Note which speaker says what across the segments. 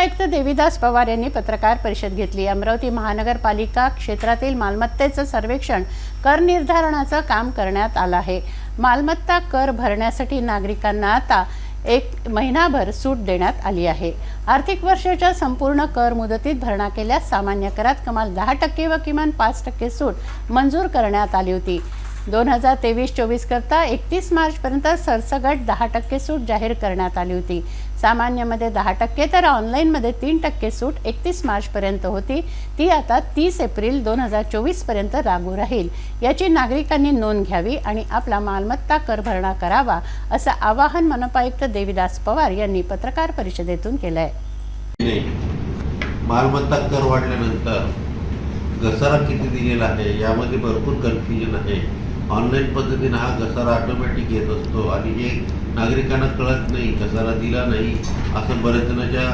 Speaker 1: आयुक्त देविदास पवार यांनी पत्रकार परिषद घेतली. अमरावती महानगरपालिका क्षेत्रातील मालमत्तेचं सर्वेक्षण कर निर्धारणाचं काम करण्यात आलं आहे. मालमत्ता कर भरण्यासाठी नागरिकांना आता एक महिनाभर सूट देण्यात आली आहे. आर्थिक वर्षाच्या संपूर्ण कर मुदतीत भरणा केल्यास सामान्य करात कमाल दहा टक्के व किमान पाच टक्के सूट मंजूर करण्यात आली होती. दोन हजार तेवीस चोवीस करता एकतीस मार्चपर्यंत सरसगट दहा टक्के सूट जाहीर करण्यात आली होती. सामान्यमध्ये दहा टक्के तर ऑनलाईनमध्ये तीन टक्के सूट एकतीस मार्चपर्यंत होती. ती आता तीस एप्रिल दोन हजार चोवीसपर्यंत लागू राहील. याची नागरिकांनी नोंद घ्यावी आणि आपला मालमत्ता कर भरणा करावा असं आवाहन मनपायुक्त देविदास पवार यांनी पत्रकार परिषदेतून केलं आहे
Speaker 2: मालमत्ता कर वाढल्यानंतर घसारा किती दिलेला आहे? यामध्ये भरपूर कन्फ्युजन आहे. ऑनलाईन पद्धतीने हा घसारा ऑटोमॅटिक येत असतो आणि हे नागरिकांना कळत नाही घसारा दिला नाही असं बऱ्याच जणांच्या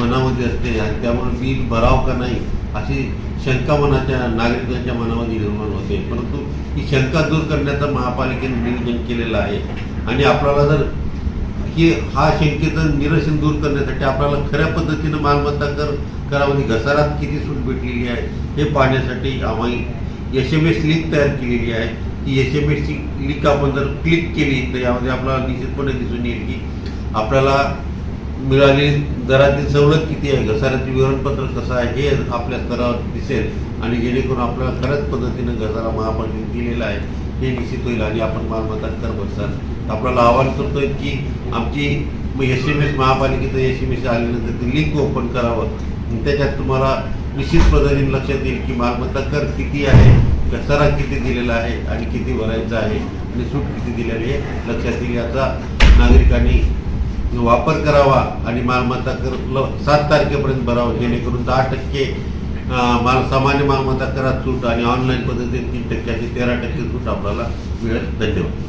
Speaker 2: मनामध्ये असते आणि त्यामुळे बिल भराव का नाही अशी शंका मनाच्या नागरिकांच्या मनामध्ये निर्माण होते. परंतु ही शंका दूर करण्याचं महापालिकेने नियोजन केलेलं आहे. आणि आपल्याला जर की हा शंकेचं निरसन दूर करण्यासाठी आपल्याला खऱ्या पद्धतीनं मालमत्ता कर करामध्ये घसारात किती सूट भेटलेली आहे हे पाहण्यासाठी आम्ही एस एम एस लिंक तयार केलेली आहे. ही एस एम एसची लिंक आपण जर क्लिक केली तर यामध्ये आपल्याला निश्चितपणे दिसून येईल की आपल्याला मिळालेली दरातील सवलत किती आहे घसाऱ्याचे विवरणपत्र कसं आहे हे आपल्या स्तरावर दिसेल. आणि जेणेकरून आपल्याला खऱ्याच पद्धतीनं घसारा महापालिकेने दिलेला आहे हे निश्चित होईल आणि आपण मालमत्ता कर बसतात आपल्याला आवाहन करतोय की आमची एस एम एस महापालिकेचं एस एम एस आल्यानंतर ते लिंक ओपन करावं. त्याच्यात तुम्हाला निश्चित पद्धतीने लक्षात येईल की मालमत्ता कर किती आहे घसारा किती दिलेला आहे आणि किती भरायचा आहे आणि सूट किती दिलेली आहे लक्षात येईल याचा. नागरिकांनी वापर करावा आणि मालमत्ता कर ल- सात तारखेपर्यंत भरावं जेणेकरून दहा टक्के माल सामान्य मालमत्ता करात सूट आणि ऑनलाईन पद्धतीने तीन टक्के अशी तेरा टक्के सूट आपल्याला मिळेल. धन्यवाद.